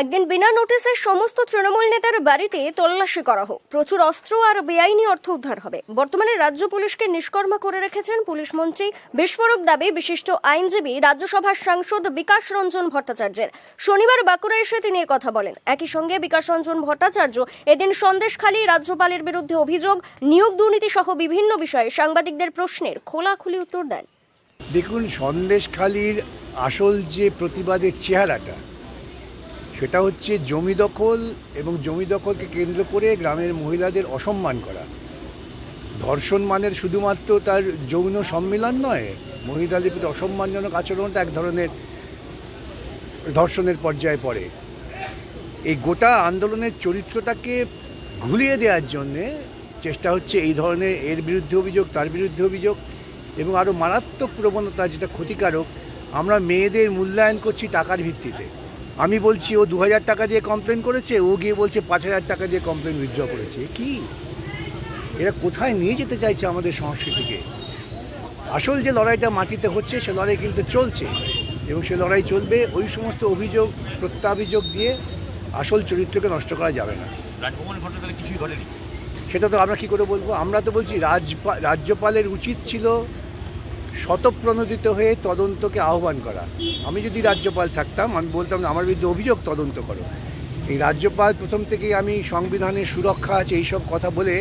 একদিন বিনা নোটিসে সমস্ত তৃণমূল নেতার বাড়িতে তল্লাশি করা হোক। প্রচুর অস্ত্র আর বেআইনি অর্থ উদ্ধার হবে। বর্তমানে রাজ্য পুলিশকে নিষ্কর্মা করে রেখেছেন পুলিশ মন্ত্রী। বিস্ফোরক দাবি বিশিষ্ট আইনজীবী, রাজ্যসভার সাংসদ বিকাশ রঞ্জন ভট্টাচার্যের। শনিবার বাঁকুড়া এসে তিনি কথা বলেন। একই সঙ্গে বিকাশ রঞ্জন ভট্টাচার্য এদিন সন্দেশখালী রাজ্যপালের বিরুদ্ধে অভিযোগ, নিয়োগ দুর্নীতি সহ বিভিন্ন বিষয়ে সাংবাদিকদের প্রশ্নের খোলাখুলি উত্তর দেন। দেখুন, সন্দেশখালীর আসল যে প্রতিবাদের চেহারাটা সেটা হচ্ছে জমি দখল এবং জমি দখলকে কেন্দ্র করে গ্রামের মহিলাদের অসম্মান করা। ধর্ষণ মানের শুধুমাত্র তার যৌন সম্মিলন নয়, মহিলাদের প্রতি অসম্মানজনক আচরণটা এক ধরনের ধর্ষণের পর্যায়ে পড়ে। এই গোটা আন্দোলনের চরিত্রটাকে ঘুরিয়ে দেওয়ার জন্যে চেষ্টা হচ্ছে এই ধরনের এর বিরুদ্ধে অভিযোগ, তার বিরুদ্ধে অভিযোগ এবং আরও মারাত্মক প্রবণতা যেটা ক্ষতিকারক, আমরা মেয়েদের মূল্যায়ন করছি টাকার ভিত্তিতে। আমি বলছি ও দু হাজার টাকা দিয়ে কমপ্লেন করেছে ও গিয়ে বলছে পাঁচ হাজার টাকা দিয়ে কমপ্লেন উইথড্র করেছে। কি? এরা কোথায় নিয়ে যেতে চাইছে আমাদের সংস্কৃতিকে? আসল যে লড়াইটা মাটিতে হচ্ছে সে লড়াই কিন্তু চলছে। এবং সে লড়াই চলবে ওই সমস্ত অভিযোগ প্রত্যাভিযোগ দিয়ে আসল চরিত্রকে নষ্ট করা যাবে না। সেটা তো আমরা কি করে বলব? আমরা তো বলছি রাজ্যপালের উচিত ছিল শতপ্রণোদিত হয়ে তদন্তকে আহ্বান করা। আমি যদি রাজ্যপাল থাকতাম আমি বলতাম আমার বিরুদ্ধে অভিযোগ তদন্ত করো। এই রাজ্যপাল প্রথম থেকেই আমি সংবিধানের সুরক্ষা আছে এইসব কথা বলে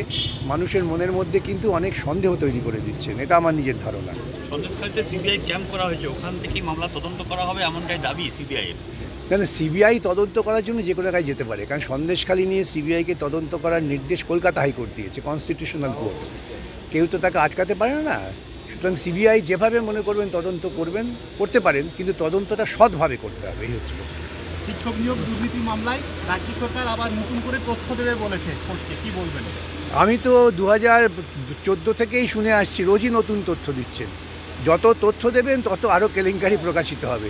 মানুষের মনের মধ্যে কিন্তু অনেক সন্দেহ তৈরি করে দিচ্ছেন। এটা আমার নিজের ধারণা। সন্দেশখালীতে সিবিআই ক্যাম্প করা হয়েছে ওখান থেকেই মামলা তদন্ত করা হবে এমনটাই দাবি সিবিআই এর কেন সিবিআই তদন্ত করার জন্য যে কোনো জায়গায় যেতে পারে কারণ সন্দেশখালী নিয়ে সিবিআইকে তদন্ত করার নির্দেশ কলকাতা হাইকোর্ট দিয়েছে কনস্টিটিউশনাল কোর্ট। কেউ তো তাকে আটকাতে পারে না। সুতরাং সিবিআই যেভাবে মনে করবেন তদন্ত করবেন করতে পারেন কিন্তু তদন্তটা সৎভাবে করতে হবে। এই হচ্ছে শিক্ষক নিয়োগ দুর্নীতি মামলায় রাজ্য সরকার আবার নতুন করে তথ্য দেবে বলেছে কোর্টকে। কি বলবেন? আমি তো দু হাজার চোদ্দ থেকেই শুনে আসছি রোজই নতুন তথ্য দিচ্ছেন। যত তথ্য দেবেন তত আরও কেলেঙ্কারি প্রকাশিত হবে।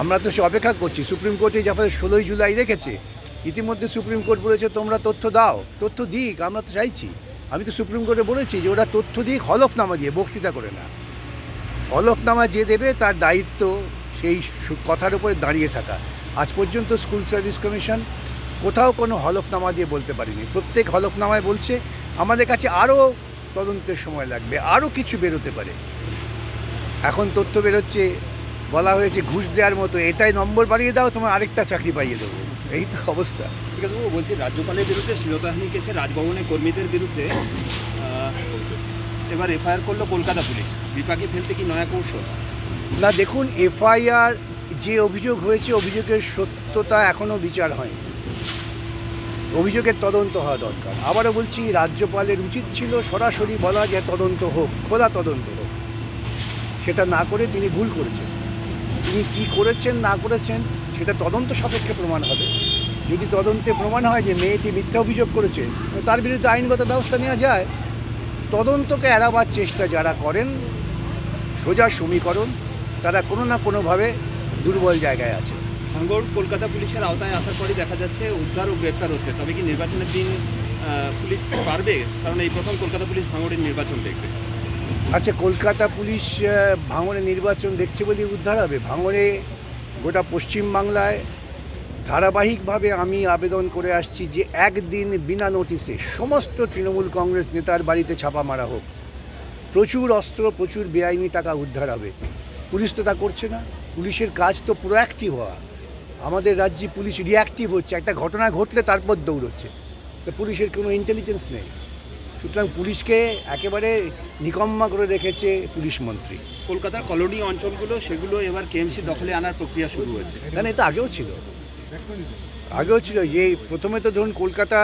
আমরা তো সে অপেক্ষা করছি সুপ্রিম কোর্টে যখন ষোলোই জুলাই রেখেছে। ইতিমধ্যে সুপ্রিম কোর্ট বলেছে তোমরা তথ্য দাও তথ্য দিক আমরা তো চাইছি। আমি তো সুপ্রিম কোর্টে বলেছি যে ওরা তথ্য দিয়ে হলফনামা দিয়ে বক্তৃতা করে না। হলফনামা যে দেবে তার দায়িত্ব সেই কথার উপরে দাঁড়িয়ে থাকা। আজ পর্যন্ত স্কুল সার্ভিস কমিশন কোথাও কোনো হলফনামা দিয়ে বলতে পারিনি। প্রত্যেক হলফনামায় বলছে, আমাদের কাছে আরও তদন্তের সময় লাগবে আরও কিছু বেরোতে পারে। এখন তথ্য বেরোচ্ছে বলা হয়েছে ঘুষ দেওয়ার মতো এটাই নম্বর বাড়িয়ে দাও তোমার আরেকটা চাকরি পাইয়ে দেবো। এই তো অবস্থা। ঠিক আছে বাবু বলছি রাজ্যপালের বিরুদ্ধে শ্লীলতাহানি কেসে রাজভবনের কর্মীদের বিরুদ্ধে এবার এফআইআর করল কলকাতা পুলিশ। বিপাকে ফেলতে কি নয়া কৌশল? না দেখুন এফআইআর যে অভিযোগ হয়েছে অভিযোগের সত্যতা এখনও বিচার হয়নি। অভিযোগের তদন্ত হওয়া দরকার। আবারও বলছি রাজ্যপালের উচিত ছিল সরাসরি বলা যে তদন্ত হোক খোলা তদন্ত হোক। সেটা না করে তিনি ভুল করেছেন। তিনি কি করেছেন, না করেছেন, সেটা তদন্ত সাপেক্ষে প্রমাণ হবে। যদি তদন্তে প্রমাণ হয় যে মেয়েটি মিথ্যা অভিযোগ করেছে তার বিরুদ্ধে আইনগত ব্যবস্থা নেওয়া যায়। তদন্তকে এড়াবার চেষ্টা যারা করেন, সোজা সমীকরণ, তারা কোনো না কোনোভাবে দুর্বল জায়গায় আছে। ভাঙ্গর কলকাতা পুলিশের আওতায় আসার পরই দেখা যাচ্ছে উদ্ধার ও গ্রেপ্তার হচ্ছে। তবে কি নির্বাচনের দিন পুলিশ পারবে? কারণ এই প্রথম কলকাতা পুলিশ ভাঙড়ের নির্বাচন দেখবে। আচ্ছা কলকাতা পুলিশ ভাঙড়ে নির্বাচন দেখছে বলে উদ্ধার হবে? ভাঙড়ে গোটা পশ্চিমবাংলায় ধারাবাহিকভাবে আমি আবেদন করে আসছি যে একদিন বিনা নোটিশে সমস্ত তৃণমূল কংগ্রেস নেতার বাড়িতে ছাপা মারা হোক। প্রচুর অস্ত্র, প্রচুর বেআইনি টাকা উদ্ধার হবে। পুলিশ তো তা করছে না। পুলিশের কাজ তো প্রোঅ্যাক্টিভ হওয়া। আমাদের রাজ্যে পুলিশ রিয়াক্টিভ হচ্ছে। একটা ঘটনা ঘটলে তারপর দৌড়চ্ছে। তো পুলিশের কোনো ইন্টেলিজেন্স নেই। সুতরাং পুলিশকে একেবারে নিকম্মা করে রেখেছে পুলিশ মন্ত্রী। কলকাতার কলোনি অঞ্চলগুলো সেগুলো এবার কেএমসি দখলে আনার প্রক্রিয়া শুরু হয়েছে। না এটা আগেও ছিল। আগেও ছিল। যে প্রথমে তো ধরুন কলকাতা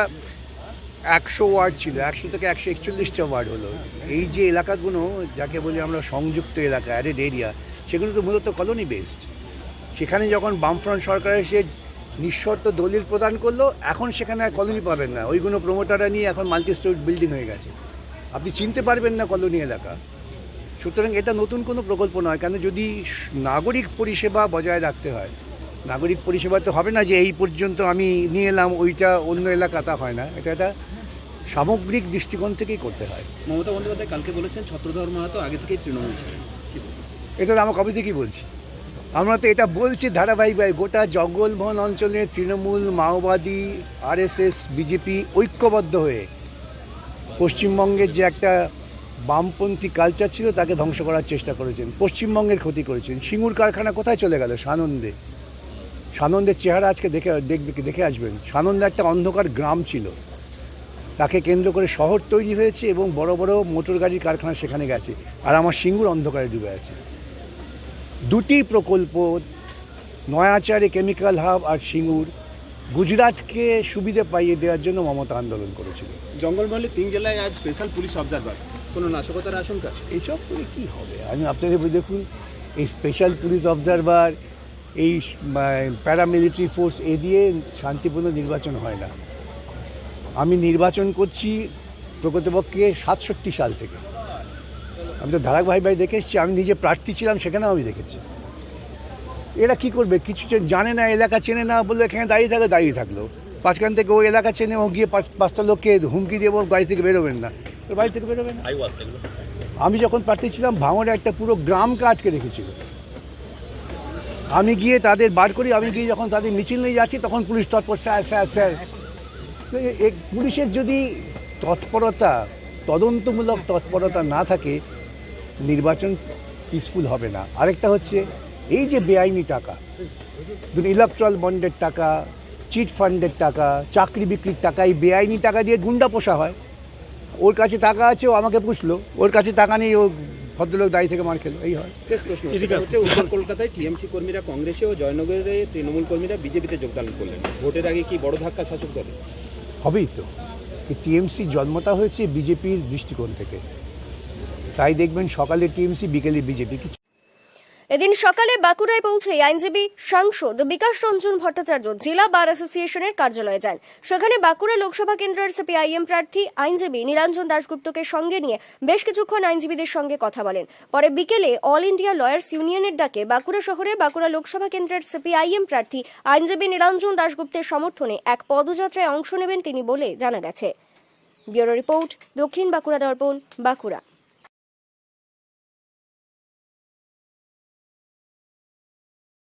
একশো ওয়ার্ড ছিল একশো থেকে একশো একচল্লিশটা ওয়ার্ড হলো। এই যে এলাকাগুলো যাকে বলি আমরা সংযুক্ত এলাকা অ্যাডেড এরিয়া সেগুলো তো মূলত কলোনি বেসড সেখানে যখন বামফ্রন্ট সরকার এসে নিঃশর্ত দলিল প্রদান করল এখন সেখানে আর কলোনি পাবেন না। ওইগুলো প্রমোটাররা নিয়ে এখন মাল্টি স্টোর বিল্ডিং হয়ে গেছে। আপনি চিনতে পারবেন না কলোনি এলাকা। সুতরাং এটা নতুন কোনো প্রকল্প নয় কেন যদি নাগরিক পরিষেবা বজায় রাখতে হয় নাগরিক পরিষেবা তো হবে না যে এই পর্যন্ত আমি নিয়ে এলাম ওইটা অন্য এলাকা তা হয় না। এটা একটা সামগ্রিক দৃষ্টিকোণ থেকেই করতে হয়। মমতা বন্দ্যোপাধ্যায় কালকে বলেছেন ছত্রধর মাহাতো আগে থেকেই তৃণমূল ছিলেন। এটা আমার কবে থেকেই বলছি? আমরা তো এটা বলছি ধারাবাহিকভাবে। গোটা জঙ্গলমহল অঞ্চলে তৃণমূল, মাওবাদী, আরএসএস, বিজেপি ঐক্যবদ্ধ হয়ে পশ্চিমবঙ্গের যে একটা বামপন্থী কালচার ছিল, তাকে ধ্বংস করার চেষ্টা করেছেন। পশ্চিমবঙ্গের ক্ষতি করেছেন। সিঙ্গুর কারখানা কোথায় চলে গেল? সানন্দে। সানন্দের চেহারা আজকে দেখে, দেখবে, দেখে আসবেন। সানন্দ একটা অন্ধকার গ্রাম ছিল। তাকে কেন্দ্র করে শহর তৈরি হয়েছে এবং বড় বড় মোটর গাড়ির কারখানা সেখানে গেছে। আর আমার সিঙ্গুর অন্ধকারে ডুবে আছে। দুটি প্রকল্প নয়াচারে কেমিক্যাল হাব আর সিঙ্গুর গুজরাটকে সুবিধে পাইয়ে দেওয়ার জন্য মমতা আন্দোলন করেছিল। জঙ্গলমহলে তিন জেলায় আজ স্পেশাল পুলিশ অবজারভার কোনো নাশকতার আশঙ্কা? এইসব করে কী হবে? আমি আপনাদের দেখুন এই স্পেশাল পুলিশ অবজারভার এই প্যারামিলিটারি ফোর্স এ দিয়ে শান্তিপূর্ণ নির্বাচন হয় না। আমি নির্বাচন করছি প্রকৃতপক্ষে সাতষট্টি সাল থেকে। আমি তো ধারাক ভাই ভাই দেখে এসেছি আমি নিজে প্রার্থী ছিলাম সেখানেও আমি দেখেছি। এরা কি করবে? কিছু জানে না এলাকা চেনে না বলে এখানে দাঁড়িয়ে থাকলে দাঁড়িয়ে থাকল। পাঁচখান থেকে ওই এলাকা চেনে ও গিয়ে পাঁচ পাঁচটা লোককে হুমকি দিয়ে ওর বাড়ি থেকে বেরোবেন না। ওর বাড়ি থেকে বেরোবেন না? আমি যখন প্রার্থী ছিলাম ভাঙড়ে একটা পুরো গ্রামকে আটকে রেখেছিল। আমি গিয়ে তাদের বার করি আমি গিয়ে যখন তাদের মিছিল নিয়ে যাচ্ছি তখন পুলিশ তৎপর স্যার স্যার স্যার। পুলিশের যদি তৎপরতা তদন্তমূলক তৎপরতা না থাকে নির্বাচন পিসফুল হবে না। আরেকটা হচ্ছে এই যে বেআইনি টাকা ধরুন ইলেকট্রাল বন্ডের টাকা চিট ফান্ডের টাকা চাকরি বিক্রির টাকা এই বেআইনি টাকা দিয়ে গুন্ডা পোষা হয়। ওর কাছে টাকা আছে ও আমাকে পুষলো। ওর কাছে টাকা নেই ও ভদ্রলোক দায়ী থেকে মার খেলো। এই হয়। শেষ প্রশ্ন। হচ্ছে উত্তর কলকাতায় টিএমসি কর্মীরা কংগ্রেসে ও জয়নগরে তৃণমূল কর্মীরা বিজেপিতে যোগদান করলেন। ভোটের আগে কি বড় ধাক্কা শাসক দলে হবেই তো। টিএমসি জন্মটা হয়েছে বিজেপির দৃষ্টিকোণ থেকে। তাই দেখবেন সকালে টিএমসি, বিকেলে বিজেপি। কিছু এদিন সকালে বাঁকুড়ায় পৌঁছে আইনজীবী, সাংসদ বিকাশ রঞ্জন ভট্টাচার্য জেলা বার অ্যাসোসিয়েশনের কার্যালয়ে যান। সেখানে বাঁকুড়া লোকসভা কেন্দ্রের সিপিআইএম প্রার্থী আইনজীবী নীলাঞ্জন দাশগুপ্তকে সঙ্গে নিয়ে বেশ কিছুক্ষণ আইনজীবীদের সঙ্গে কথা বলেন। পরে বিকেলে অল ইন্ডিয়া লয়ার্স ইউনিয়নের ডাকে বাঁকুড়া শহরে বাঁকুড়া লোকসভা কেন্দ্রের সিপিআইএম প্রার্থী আইনজীবী নীলাঞ্জন দাশগুপ্তের সমর্থনে এক পদযাত্রায় অংশ নেবেন তিনি বলে জানা গেছে। ব্যুরো রিপোর্ট, দক্ষিণ বাঁকুড়া দর্পণ, বাঁকুড়া।